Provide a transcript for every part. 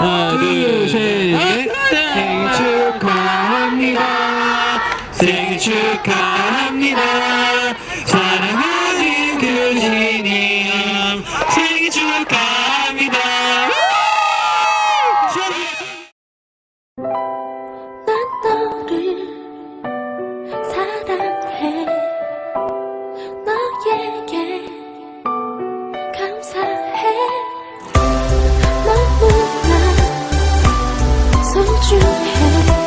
하나 둘셋. 생일 축하합니다. 생일 축하합니다. 사랑하는 교진이 생일 축하합니다 you. have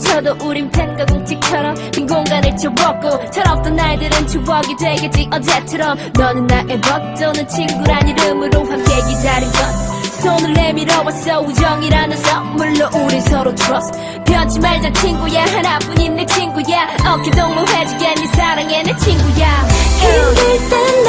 지쳐도 우린 펜과 공책처럼 빈 공간을 채웠고 철없던 날들은 추억이 되겠지 어제처럼. 너는 나의 벗도는 친구란 이름으로 함께 기다린 것. 손을 내밀어 왔어. 우정이라는 선물로 우린 서로 trust. 변치 말자 친구야. 하나뿐인 내 친구야. 어깨 동무 해주겠니? 사랑해. 내 친구야. 힘들 땐